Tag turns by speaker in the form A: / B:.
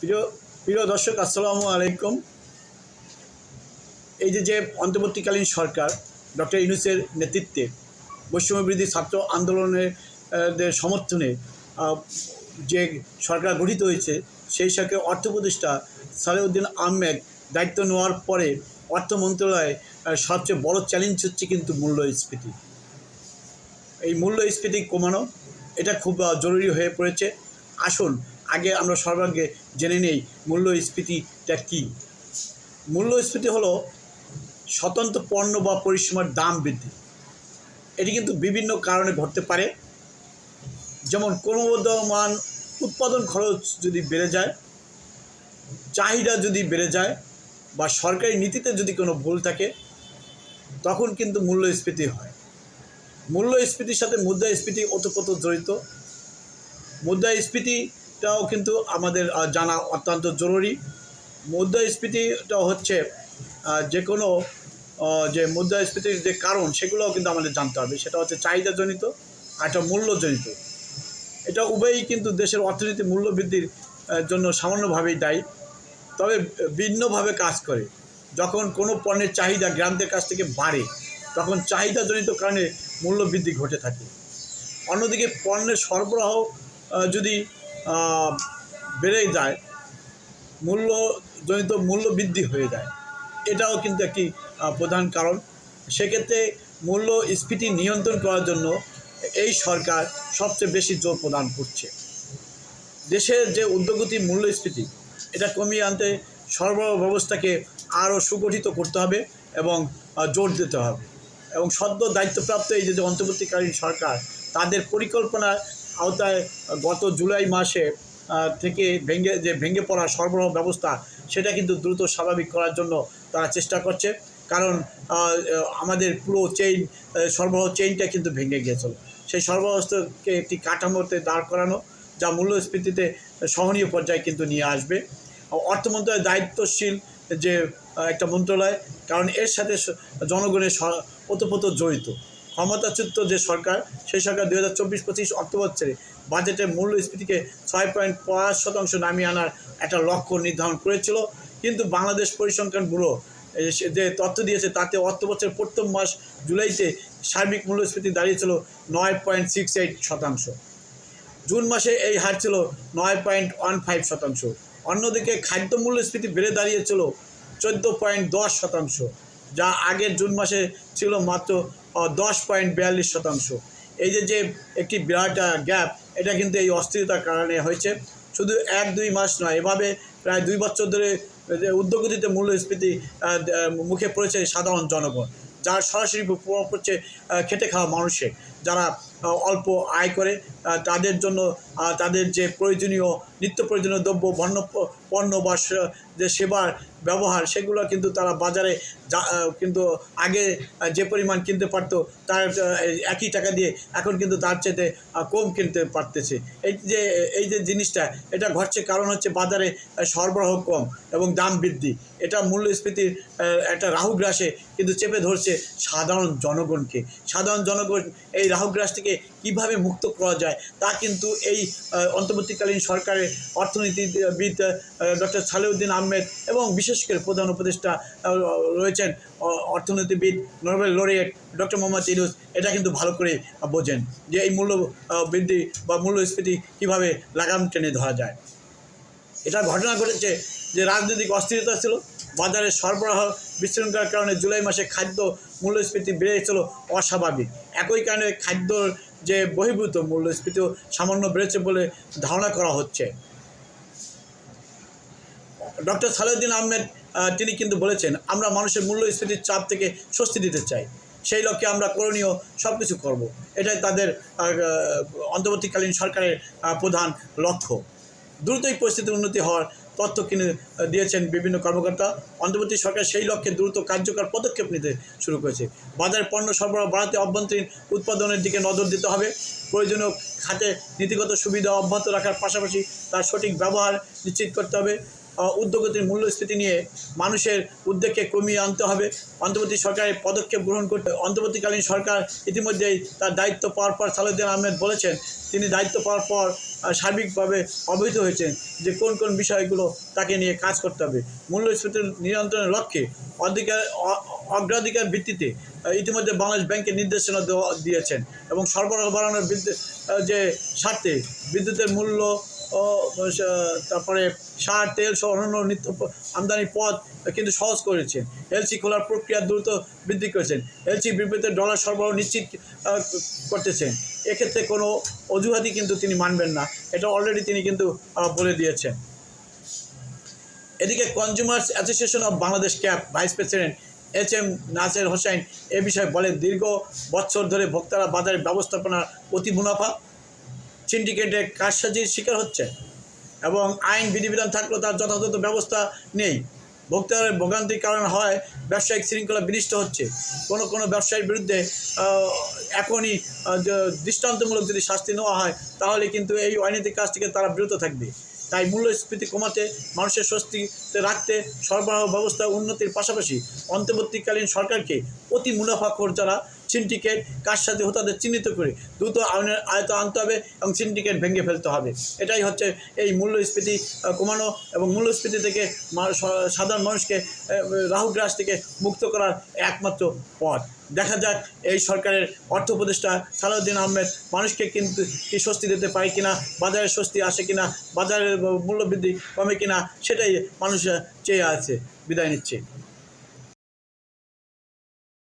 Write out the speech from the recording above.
A: প্রিয় প্রিয় দর্শক, আসসালামু আলাইকুম। এই যে যে অন্তর্বর্তীকালীন সরকার, ডক্টর ইউনুসের নেতৃত্বে বৈষম্যবিরোধী ছাত্র আন্দোলনের সমর্থনে যে সরকার গঠিত হয়েছে, সেই সরকারের অর্থ উপদেষ্টা সালেউদ্দিন আহমেদ দায়িত্ব নেওয়ার পরে অর্থ মন্ত্রণালয়ে সবচেয়ে বড় চ্যালেঞ্জ হচ্ছে কিন্তু মূল্যস্ফীতি। এই মূল্যস্ফীতি কমানো, এটা খুব জরুরি হয়ে পড়েছে। আসুন আগে আমরা সর্বাগ্রে জেনে নেই মূল্যস্ফীতিটা কী? মূল্যস্ফীতি হলো স্বতন্ত্র পণ্য বা পরিসীমার দাম বৃদ্ধি। এটি কিন্তু বিভিন্ন কারণে ঘটতে পারে। যেমন ক্রমবর্ধমান উৎপাদন খরচ যদি বেড়ে যায়, চাহিদা যদি বেড়ে যায় বা সরকারি নীতিতে যদি কোনো ভুল থাকে, তখন কিন্তু মূল্যস্ফীতি হয়। মূল্যস্ফীতির সাথে মুদ্রাস্ফীতি ওতপ্রোত জড়িত। মুদ্রাস্ফীতিটাও কিন্তু আমাদের জানা অত্যন্ত জরুরি। মুদ্রাস্ফীতিটা হচ্ছে যে কোনো যে মুদ্রাস্ফীতির যে কারণ, সেগুলোও কিন্তু আমাদের জানতে হবে। সেটা হচ্ছে চাহিদাজনিত আর একটা মূল্যজনিত। এটা উভয়ই কিন্তু দেশের অর্থনীতি মূল্য বৃদ্ধির জন্য সামান্যভাবেই দায়ী। তবে ভিন্নভাবে কাজ করে। যখন কোনো পণ্যের চাহিদা গ্রামদের কাছ থেকে বাড়ে, তখন চাহিদাজনিত কারণে মূল্যবৃদ্ধি ঘটে থাকে। অন্যদিকে পণ্যের সরবরাহ যদি বেড়ে যায়, মূল্যজনিত মূল্য বৃদ্ধি হয়ে যায়। এটাও কিন্তু একটি প্রধান কারণ। সেক্ষেত্রে মূল্য স্ফীতি নিয়ন্ত্রণ করার জন্য এই সরকার সবচেয়ে বেশি জোর প্রদান করছে। দেশের যে উদ্যোগতি মূল্যস্ফীতি এটা কমিয়ে আনতে সরবরাহ ব্যবস্থাকে আরও সুগঠিত করতে হবে এবং জোর দিতে হবে। এবং সদ্য দায়িত্বপ্রাপ্ত এই যে অন্তর্বর্তীকালীন সরকার, তাদের পরিকল্পনার আওতায় গত জুলাই মাসে থেকে ভেঙে, যে ভেঙে পড়া সরবরাহ ব্যবস্থা, সেটা কিন্তু দ্রুত স্বাভাবিক করার জন্য তারা চেষ্টা করছে। কারণ আমাদের পুরো চেইন সরবরাহ চেইনটা কিন্তু ভেঙে গিয়েছিল। সেই সরবরাহকে একটি কাঠামোতে দাঁড় করানো, যা মূল্যস্ফীতিতে সহনীয় পর্যায়ে কিন্তু নিয়ে আসবে। অর্থ মন্ত্রণালয় দায়িত্বশীল যে একটা মন্ত্রণালয়, কারণ এর সাথে জনগণের ওতপ্রোত জড়িত। ক্ষমতাচ্যুত যে সরকার, সেই সরকার দু হাজার চব্বিশ পঁচিশ অর্থ বছরে বাজেটের মূল্যস্ফীতিকে ছয় পয়েন্ট পাঁচ শতাংশ নামিয়ে আনার একটা লক্ষ্য নির্ধারণ করেছিল। কিন্তু বাংলাদেশ পরিসংখ্যান ব্যুরো যে তথ্য দিয়েছে তাতে অর্থ বছরের প্রথম মাস জুলাইতে সার্বিক মূল্যস্ফীতি দাঁড়িয়েছিল নয় পয়েন্ট সিক্স এইট শতাংশ। জুন মাসে এই হার ছিল নয় পয়েন্ট ওয়ান ফাইভ শতাংশ। অন্যদিকে খাদ্য মূল্যস্ফীতি বেড়ে দাঁড়িয়েছিল চোদ্দ পয়েন্ট দশ শতাংশ। যা আগের জুন মাসে ছিল মাত্র দশ পয়েন্ট বিয়াল্লিশ শতাংশ। এই যে যে একটি বিরাট গ্যাপ, এটা কিন্তু এই অস্থিরতার কারণে হয়েছে। শুধু এক, দুই মাস নয়, এভাবে প্রায় দুই বছর ধরে যে উদ্যোগতিতে মূল্যস্ফীতি মুখে পড়েছে সাধারণ জনগণ, যার সরাসরি প্রভাব পড়ছে খেটে খাওয়া মানুষের, যারা অল্প আয় করে তাদের জন্য তাদের যে প্রয়োজনীয়, নিত্য প্রয়োজনীয় দ্রব্য বন্য পণ্য বা যে সেবার ব্যবহার, সেগুলো কিন্তু তারা বাজারে কিন্তু আগে যে পরিমাণ কিনতে পারত, তার একই টাকা দিয়ে এখন কিন্তু তার চেতে কম কিনতে পারতেছে। এই যে এই যে জিনিসটা, এটা ঘটছে কারণ হচ্ছে বাজারে সরবরাহ কম এবং দাম বৃদ্ধি। এটা মূল্যস্ফীতির একটা রাহুগ্রাসে কিন্তু চেপে ধরছে সাধারণ জনগণকে। সাধারণ জনগণ এই রাহুগ্রাস থেকে কীভাবে মুক্ত করা যায়, তা কিন্তু এই অন্তর্বর্তীকালীন সরকারের অর্থনীতিবিদ ডক্টর সালেউদ্দিন আহমেদ এবং বিশেষ করে প্রধান উপদেষ্টা রয়েছেন অর্থনীতিবিদ, Nobel laureate doctor Mohammad Yunus. এটা কিন্তু ভালো করে বোঝেন যে এই মূল্য বৃদ্ধি বা মূল্যস্ফীতি কীভাবে লাগাম টেনে ধরা যায়। এটা ঘটনা ঘটেছে যে রাজনৈতিক অস্থিরতা ছিল, বাজারে সরবরাহ বিশৃঙ্খলার কারণে জুলাই মাসে খাদ্য মূল্যস্ফীতি বেড়েছিল অস্বাভাবিক। একই কারণে খাদ্যর যে বহির্ভূত মূল্যস্ফীতিও সামান্য বেড়েছে বলে ধারণা করা হচ্ছে। ডক্টর সালেউদ্দিন আহমেদ তিনি কিন্তু বলেছেন, আমরা মানুষের মূল্যস্ফীতির চাপ থেকে স্বস্তি দিতে চাই। সেই লক্ষ্যে আমরা করণীয় সব কিছু করব। এটাই তাদের অন্তর্বর্তীকালীন সরকারের প্রধান লক্ষ্য। দ্রুতই পরিস্থিতির উন্নতি হওয়ার তথ্য কিনে দিয়েছেন বিভিন্ন কর্মকর্তা। অন্তর্বর্তী সরকার সেই লক্ষ্যে দ্রুত কার্যকর পদক্ষেপ নিতে শুরু করেছে। বাজারে পণ্য সরবরাহ বাড়াতে অভ্যন্তরীণ উৎপাদনের দিকে নজর দিতে হবে। প্রয়োজনীয় খাতে নীতিগত সুবিধা অব্যাহত রাখার পাশাপাশি তার সঠিক ব্যবহার নিশ্চিত করতে হবে। ঊর্ধ্বগতির মূল্যস্ফীতি নিয়ে মানুষের উদ্বেগকে কমিয়ে আনতে হবে। অন্তর্বর্তী সরকারের পদক্ষেপ গ্রহণ করতে অন্তর্বর্তীকালীন সরকার ইতিমধ্যেই তার দায়িত্ব পাওয়ার পর সালাউদ্দিন আহমেদ বলেছেন, তিনি দায়িত্ব পাওয়ার পর সার্বিকভাবে অবহিত হয়েছেন যে কোন কোন বিষয়গুলো তাকে নিয়ে কাজ করতে হবে। মূল্যস্ফীতি নিয়ন্ত্রণের লক্ষ্যে অধিকার অগ্রাধিকার ভিত্তিতে ইতিমধ্যে বাংলাদেশ ব্যাংকের নির্দেশনা দেওয়া, দিয়েছেন এবং সরবরাহ বাড়ানোর যে স্বার্থে বিদ্যুতের মূল্য ও তারপরে সার, তেল সহ অন্যান্য নিত্য আমদানি পথ কিন্তু সহজ করেছেন। এলসি খোলার প্রক্রিয়া দ্রুত বৃদ্ধি করেছেন। এলসি বিবৃতিতে ডলার সরবরাহ নিশ্চিত করতেছেন। এক্ষেত্রে কোনো অজুহাতই কিন্তু তিনি মানবেন না। এটা অলরেডি তিনি কিন্তু বলে দিয়েছেন। এদিকে consumers association of Bangladesh CAB vice president H M Naser Hossain এ বিষয়ে বলেন, দীর্ঘ বছর ধরে ভোক্তারা বাজারের ব্যবস্থাপনার অতি মুনাফা সিন্ডিকেটের কারসাজির শিকার হচ্ছে এবং আইন, বিধিবিধান থাকলেও তার যথাযথ ব্যবস্থা নেই। ভোক্তাদের ভোগান্তির কারণ হয়, ব্যবসায়িক শৃঙ্খলা বিনিষ্ট হচ্ছে। কোনো কোনো ব্যবসায়ীর বিরুদ্ধে এখনই দৃষ্টান্তমূলক যদি শাস্তি নেওয়া হয়, তাহলে কিন্তু এই অনৈতিক কাজ থেকে তারা বিরত থাকবে। তাই মূল্যস্ফীতি কমাতে, মানুষের স্বস্তিতে রাখতে সরবরাহ ব্যবস্থা উন্নতির পাশাপাশি অন্তর্বর্তীকালীন সরকারকে অতি মুনাফাখোর যারা সিন্ডিকেট কার সাথে তাদের চিহ্নিত করে দ্রুত আয়ত আনতে হবে এবং সিন্ডিকেট ভেঙে ফেলতে হবে। এটাই হচ্ছে এই মূল্যস্ফীতি কমানো এবং মূল্যস্ফীতি থেকে সাধারণ মানুষকে রাহুগ্রাস থেকে মুক্ত করার একমাত্র পথ। দেখা যাক এই সরকারের অর্থ উপদেষ্টা সালাউদ্দিন আহমেদ মানুষকে কিন্তু কি স্বস্তি দিতে পারে কিনা, বাজারে স্বস্তি আসে কিনা, বাজারের মূল্যবৃদ্ধি কমে কিনা, সেটাই মানুষ চেয়ে আছে, বিদায় নিচ্ছে।